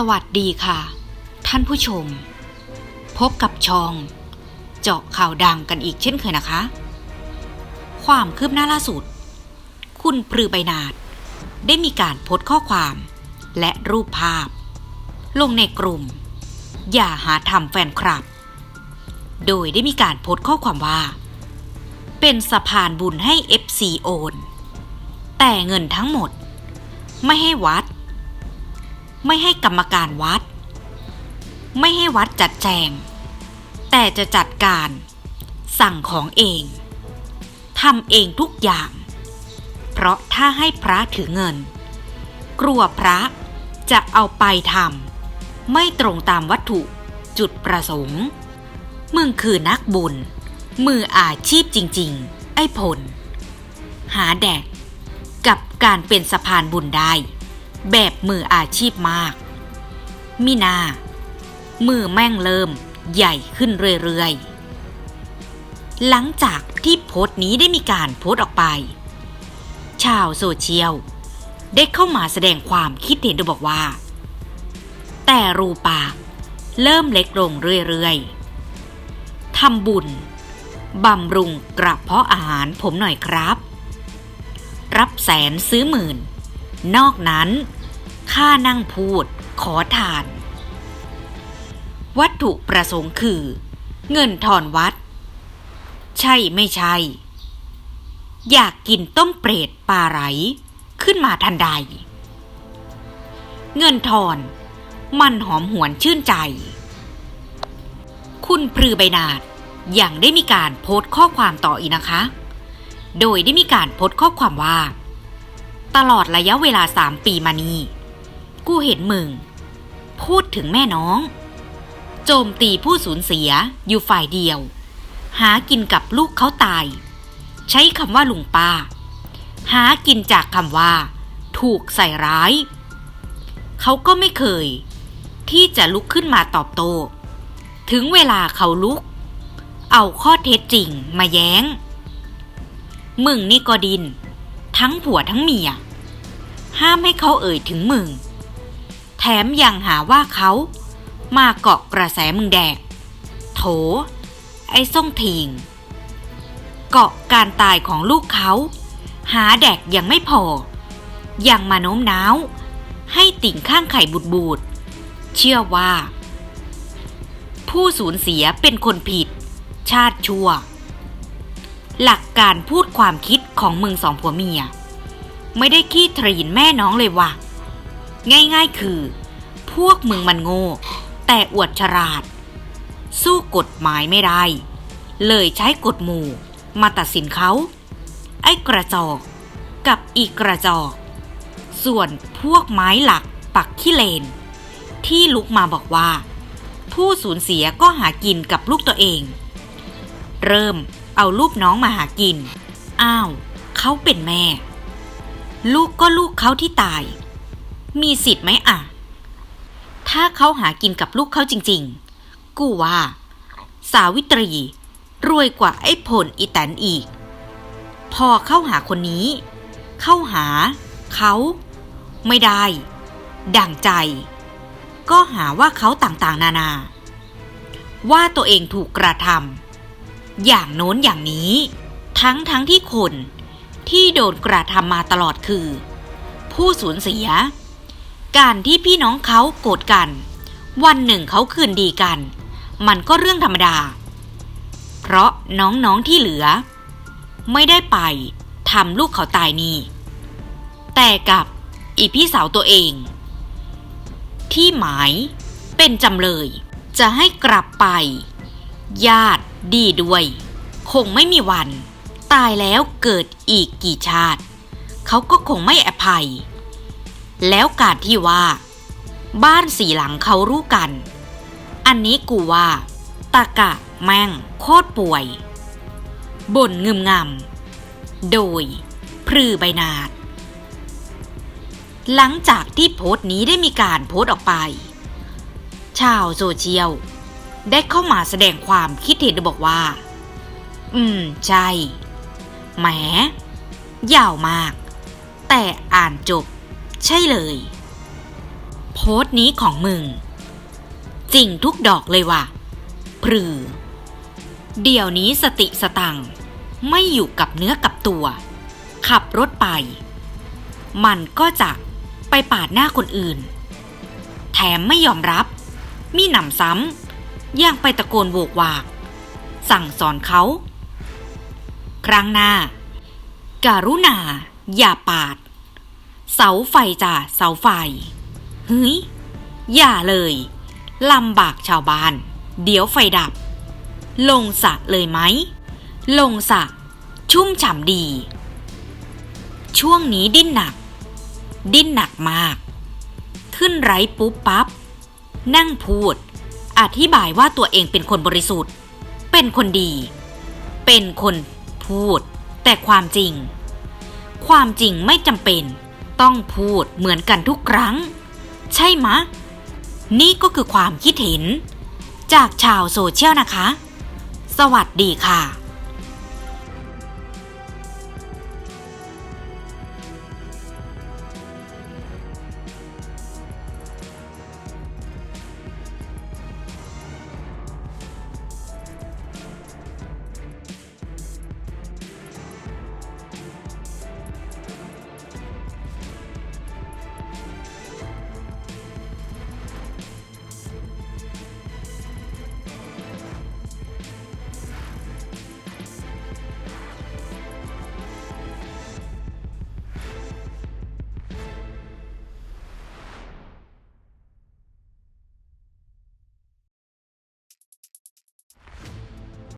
สวัสดีค่ะ ท่านผู้ชม พบกับชอง เจาะข่าวดังกันอีกเช่นเคยนะคะ ความคืบหน้าล่าสุด คุณปรือใบนาดได้มีการโพสต์ข้อความ และรูปภาพ ลงในกลุ่ม อย่าหาทำแฟนคลับ โดยได้มีการโพสต์ข้อความว่า เป็นสะพานบุญให้ FC โอน แต่เงินทั้งหมด ไม่ให้วัด ไม่ให้กรรมการวัด ไม่ให้วัดจัดแจง แต่จะจัดการสั่งของเองทำเองทุกอย่าง เพราะถ้าให้พระถือเงิน กลัวพระจะเอาไปทำไม่ตรงตามวัตถุจุดประสงค์ มึงคือนักบุญ มืออาชีพจริง ๆ ไอ้ผล หาแดกกับการเป็นสะพานบุญได้ แบบมืออาชีพมาก มินา มือแม่งเริ่มใหญ่ขึ้นเรื่อยๆ หลังจากที่โพสต์นี้ได้มีการโพสต์ออกไป ชาวโซเชียลได้เข้ามาแสดงความคิดเห็นโดยบอกว่า แต่รูปากเริ่มเล็กลงเรื่อยๆ ทำบุญบำรุงกระเพาะอาหารผมหน่อยครับ รับแสนซื้อหมื่น นอกนั้น ค่านั่งพูด ขอทาน วัตถุประสงค์คือ เงินทอนวัด ใช่ไม่ใช่ อยากกินต้มเปรตปลาไหลขึ้นมาทันใด เงินทอนมันหอมหวนชื่นใจ คุณพรือใบนาดยังได้มีการโพสต์ข้อความต่ออีกนะคะ โดยได้มีการโพสต์ข้อความว่า ตลอดระยะเวลาสามปีมานี้ กูเห็นมึง พูดถึงแม่น้อง โจมตีผู้สูญเสียอยู่ฝ่ายเดียว หากินกับลูกเขาตาย ใช้คำว่าลุงป้า หากินจากคำว่า ถูกใส่ร้าย เขาก็ไม่เคย ที่จะลุกขึ้นมาตอบโต้ถึงเวลาเขาลุก เอาข้อเท็จจริงมาแย้ง มึงนี่ก็ดิน ทั้งผัวทั้งเมีย ห้ามให้เขาเอ่ยถึงมึง แถมยังหาว่าเขา มาเกาะกระแสมึงแดก โถ ไอ้ส่งทิงเกาะการตายของลูกเขา หาแดกยังไม่พอ ยังมาโน้มน้าว ให้ติ่งข้างไข่บูดบูดเชื่อว่า ผู้สูญเสียเป็นคนผิด ชาติชั่ว หลักการพูดความคิดของมึงสองผัวเมีย ไม่ได้ขี้ทรีนแม่น้องเลยว่ะ ง่ายๆคือ พวกมึงมันโง่ แต่อวดฉลาด สู้กฎหมายไม่ได้ เลยใช้กฎหมู่มาตัดสินเขา ไอ้กระจอกกับอีกกระจอก ส่วนพวกไม้หลักปักขี้เลน ที่ลุกมาบอกว่า ผู้สูญเสียก็หากินกับลูกตัวเอง เริ่มเอาลูกน้องมาหากิน อ้าว เขาเป็นแม่ ลูกก็ลูกเขาที่ตาย มีสิทธิ์ไหมอะ ถ้าเขาหากินกับลูกเขาจริง ๆ กูว่า สาวิตรี รวยกว่าไอ้ผลอีแตนอีก พอเข้าหาคนนี้ เข้าหา เขา ไม่ได้ดั่งใจ ก็หาว่าเขาต่างๆ นานา ว่าตัวเองถูกกระทำอย่างโน้นอย่างนี้ ทั้งทั้งที่คนที่โดนกระทำมาตลอดคือ ผู้สูญเสีย การที่พี่น้องเขาโกรธกัน วันหนึ่งเขาคืนดีกัน มันก็เรื่องธรรมดา เพราะน้องๆที่เหลือ ไม่ได้ไปทำลูกเขาตายนี่ แต่กับอีพี่สาวตัวเอง ที่หมายเป็นจำเลย จะให้กลับไป ญาติดีด้วย คงไม่มีวัน ตายแล้วเกิดอีกกี่ชาติ เขาก็คงไม่อภัย แล้วการที่ว่า บ้านสี่หลังเขารู้กัน อันนี้กูว่าตากะแม่งโคตรป่วย บ่นงึมงำโดย พรือใบนาด หลังจากที่โพสต์นี้ได้มีการโพสต์ออกไป ชาวโซเชียลได้เข้ามาแสดงความคิดเห็นโดยบอกว่า อืม ใช่ แหม ยาวมาก แต่อ่านจบ ใช่เลย โพสต์นี้ของมึง จริงทุกดอกเลยว่ะพรือเดี๋ยวนี้สติสตังค์ไม่อยู่กับเนื้อกับตัว ขับรถไป มันก็จะไปปาดหน้าคนอื่น แถมไม่ยอมรับ มีหนำซ้ำยังไปตะโกนโวกวาก สั่งสอนเขา ครั้งหน้าการุณาอย่าปาด เสาไฟจ้ะเสาไฟ เฮ้ย อย่าเลยลำบากชาวบ้าน เดี๋ยวไฟดับ ลงสะเลยไหม ลงสะ ชุ่มฉ่ำดี ช่วงนี้ดิ้นหนัก ดิ้นหนักมาก ขึ้นไรปุ๊บปั๊บ นั่งพูด อธิบายว่าตัวเองเป็นคนบริสุทธิ์ เป็นคนดี เป็นคนพูด แต่ความจริง ความจริงไม่จำเป็น ต้องพูดเหมือนกันทุกครั้ง ใช่มะนี่ก็คือความคิดเห็น จากชาวโซเชียลนะคะ สวัสดีค่ะ